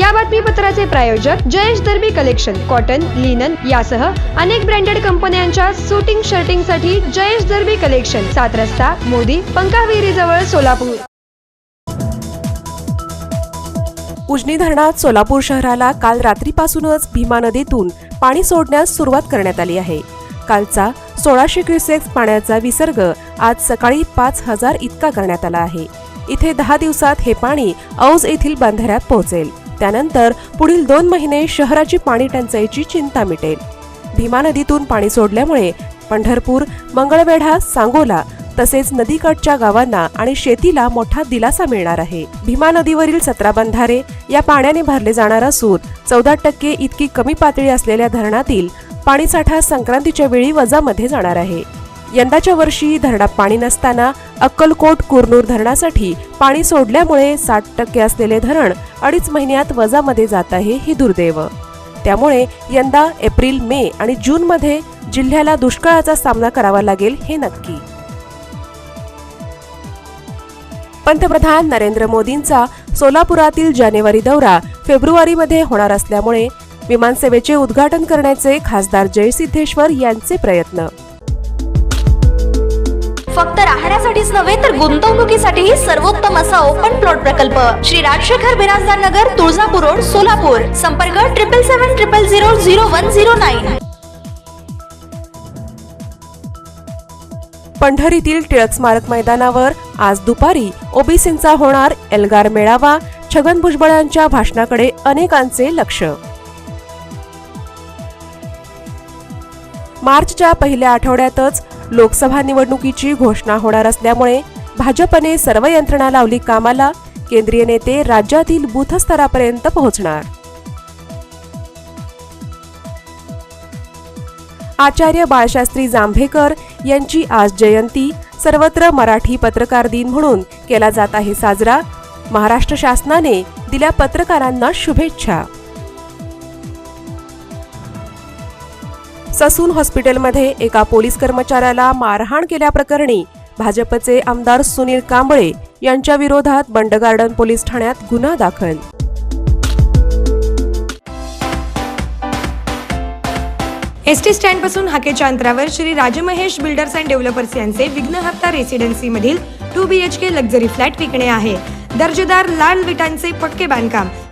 या बातमीपत्राचे प्रायोजक Jayesh Darbi collection cotton linen यासह अनेक ब्रँडेड कंपन्यांच्या सुटिंग शर्टिंगसाठी जयेश दर्बी कलेक्शन सात रस्ता मोदी पंकाविहिरी जवळ सोलापूर. उजनी धरणात सोलापूर शहराला काल रात्रीपासूनच भीमा नदीतून पाणी सोडण्यास सुरुवात करण्यात आली आहे. कालचा सोळाशे क्युसेक्स पाण्याचा विसर्ग आज सकाळी पाच हजार इतका करण्यात आला आहे. इथे दहा दिवसात हे पाणी औज येथील बांधाऱ्यात पोहोचेल. त्यानंतर पुढील दोन महिने शहराची पाणी टंचाईची चिंता मिटेल. भीमा नदीतून पाणी सोडल्यामुळे पंढरपूर मंगळवेढा सांगोला तसेच नदीकाठच्या गावांना आणि शेतीला मोठा दिलासा मिळणार आहे. भीमा नदीवरील सतरा बंधारे या पाण्याने भरले जाणार असून चौदा टक्के इतकी कमी पातळी असलेल्या धरणातील पाणीसाठा संक्रांतीच्या वेळी वजामध्ये जाणार आहे. यंदाच्या वर्षी धरणात पाणी नसताना अक्कलकोट कुरनूर धरणासाठी पाणी सोडल्यामुळे साठ टक्के असलेले धरण अडीच महिन्यात वजामध्ये जात आहे ही दुर्दैव. त्यामुळे यंदा एप्रिल मे आणि जूनमध्ये जिल्ह्याला दुष्काळाचा सामना करावा लागेल हे नक्की. पंतप्रधान नरेंद्र मोदींचा सोलापुरातील जानेवारी दौरा फेब्रुवारीमध्ये होणार असल्यामुळे विमानसेवेचे उद्घाटन करण्याचे खासदार जयसिद्धेश्वर यांचे प्रयत्न. फक्त राहण्यासाठीच नव्हे तर गुंतवणुकीसाठीही सर्वोत्तम असा ओपन प्लॉट प्रकल्प. श्री राजशेखर बिराजदार नगर तुळजापूर रोड सोलापूर. संपर्क triple seven triple zero zero one zero nine पंढरीतील Tilak स्मारक मैदानावर आज दुपारी ओबीसींचा होणार एल्गार मेळावा. छगन भुजबळ यांच्या भाषणाकडे अनेकांचे लक्ष. मार्चच्या पहिल्या आठवड्यातच लोकसभा निवडणुकीची घोषणा होणार असल्यामुळे भाजपने सर्व यंत्रणा लावली कामाला. केंद्रीय नेते राज्यातील बूथस्तरापर्यंत पोहोचणार. आचार्य बाळशास्त्री जांभेकर यांची आज जयंती. सर्वत्र मराठी पत्रकार दिन म्हणून केला जात आहे साजरा. महाराष्ट्र शासनाने दिल्या पत्रकारांना शुभेच्छा. ससून हॉस्पिटलमध्ये एका पोलीस कर्मचाऱ्याला मारहाण केल्याप्रकरणी भाजपचे आमदार सुनील कांबळे यांच्या विरोधात बंड गार्डन पोलीस ठाण्यात गुन्हा दाखल. एस टी स्टँडपासून हाकेच्या अंतरावर Shri Rajmahesh builders and developers यांचे विघ्नहर्ता रेसिडेन्सी मधील two B H K luxury flat विकणे आहे. दर्जेदार लाल विटांचे पक्के बांधकाम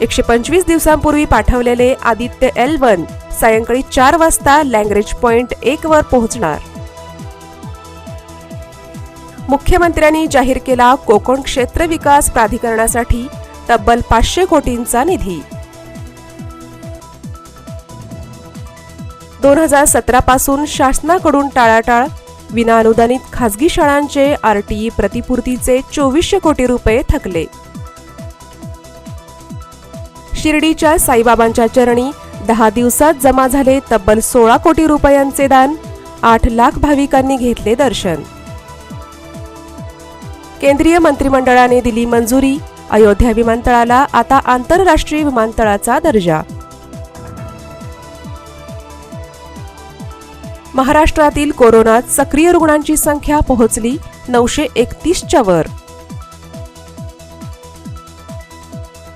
एकशे पंचवीस दिवसांपूर्वी पाठवलेले आदित्य एल वन सायंकाळी चार वाजता लँग्रेज पॉइंट एक वर पोहोचणार. मुख्यमंत्र्यांनी जाहीर केला कोकण क्षेत्र विकास प्राधिकरणासाठी तब्बल पाचशे कोटींचा निधी. दोन हजार सतरा पासून शासनाकडून टाळाटाळ विना अनुदानित खासगी शाळांचे आरटीई प्रतिपूर्तीचे चोवीसशे कोटी रुपये थकले. शिर्डीच्या साईबाबांच्या चरणी दहा दिवसात जमा झाले तब्बल सोळा कोटी रुपयांचे दान आठ लाख भाविकांनी घेतले दर्शन. केंद्रीय मंत्रिमंडळाने दिली मंजुरी अयोध्या विमानतळाला आता आंतरराष्ट्रीय विमानतळाचा दर्जा. महाराष्ट्रातील कोरोनात सक्रिय रुग्णांची संख्या पोहोचली नऊशे एकतीसच्या वर.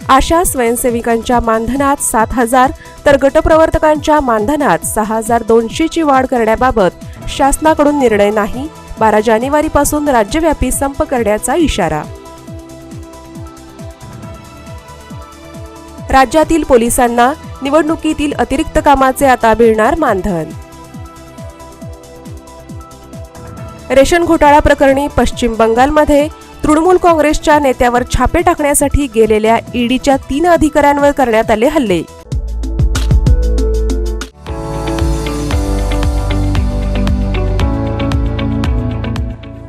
आशा स्वयंसेविकांच्या मानधनात सात हजार तर गटप्रवर्तकांच्या मानधनात सहा हजार दोनशेची वाढ करण्याबाबत शासनाकडून निर्णय नाही. बारा जानेवारीपासून राज्यव्यापी संप करण्याचा इशारा. राज्यातील पोलिसांना निवडणुकीतील अतिरिक्त कामाचे आता मिळणार मानधन. रेशन घोटाळा प्रकरणी पश्चिम बंगालमध्ये तृणमूल काँग्रेसच्या नेत्यावर छापे टाकण्यासाठी गेलेल्या ईडीच्या तीन अधिकाऱ्यांवर करण्यात आले हल्ले.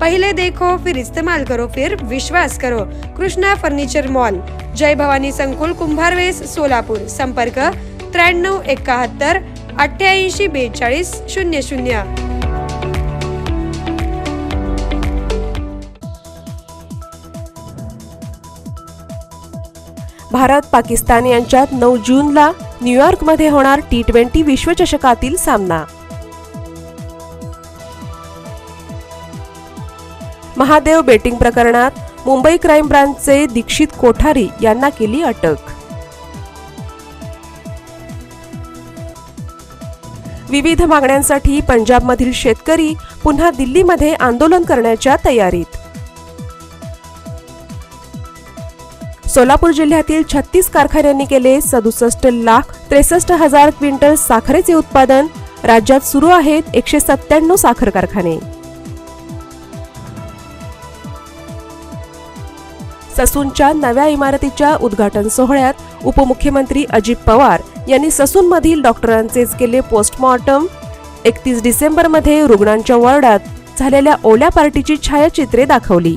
पहले देखो फिर इस्तेमाल करो फिर विश्वास करो। Krishna furniture mall. जय भवानी संकुल कुंभारवेस सोलापूर। संपर्क त्र्याण्णव एकाहत्तर अठ्ठ्याऐंशी बेचाळीस शून्य शून्य. भारत पाकिस्तान यांच्यात नऊ जूनला न्यूयॉर्कमध्ये होणार टी ट्वेंटी विश्वचषकातील सामना. महादेव बेटिंग प्रकरणात मुंबई क्राईम ब्रांचचे दीक्षित कोठारी यांना केली अटक. विविध मागण्यांसाठी पंजाबमधील शेतकरी पुन्हा दिल्लीमध्ये आंदोलन करण्याच्या तयारीत. सोलापूर जिल्ह्यातील छत्तीस कारखान्यांनी केले सदुसष्ट लाख त्रेसष्ट हजार क्विंटल साखरेचे उत्पादन. राज्यात सुरू आहेत एकशे सत्त्याण्णव साखर कारखाने. ससूनच्या नव्या इमारतीच्या उद्घाटन सोहळ्यात उपमुख्यमंत्री अजित पवार यांनी ससूनमधील डॉक्टरांचेच केले पोस्टमॉर्टम. एकतीस डिसेंबरमध्ये रुग्णांच्या वॉर्डात झालेल्या ओल्या पार्टीची छायाचित्रे दाखवली.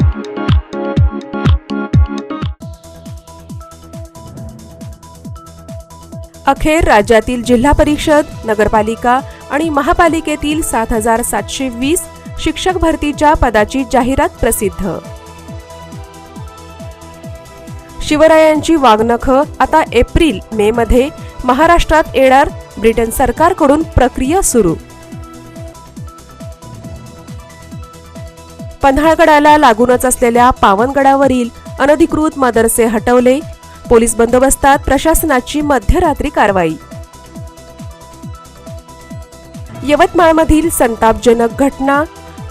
अखेर राज्यातील जिल्हा परिषद नगरपालिका आणि महापालिकेतील सात हजार सातशे वीस शिक्षक भरतीच्या पदाची जाहिरात प्रसिद्ध. शिवरायांची वागणख आता एप्रिल मे मध्ये महाराष्ट्रात येणार ब्रिटन सरकारकडून प्रक्रिया सुरू. पन्हाळगडाला लागूनच असलेल्या पावनगडावरील अनधिकृत मदरसे हटवले पोलीस बंदोबस्तात प्रशासनाची मध्यरात्री कारवाई. यवतमाळमधील संतापजनक घटना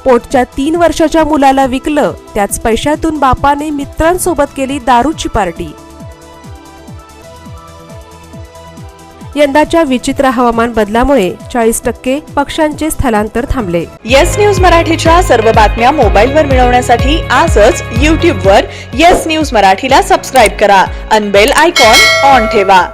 पोटच्या तीन वर्षाच्या मुलाला विकलं त्याच पैशातून बापाने मित्रांसोबत केली दारूची पार्टी. यंदाच्या विचित्र हवामान बदलामुळे चाळीस टक्के पक्ष्यांचे स्थलांतर थांबले. येस न्यूज मराठीच्या सर्व बातम्या मोबाईलवर मिळवण्यासाठी आजच यूट्यूबवर येस न्यूज मराठीला सबस्क्राईब करा. अनबेल आयकॉन ऑन ठेवा.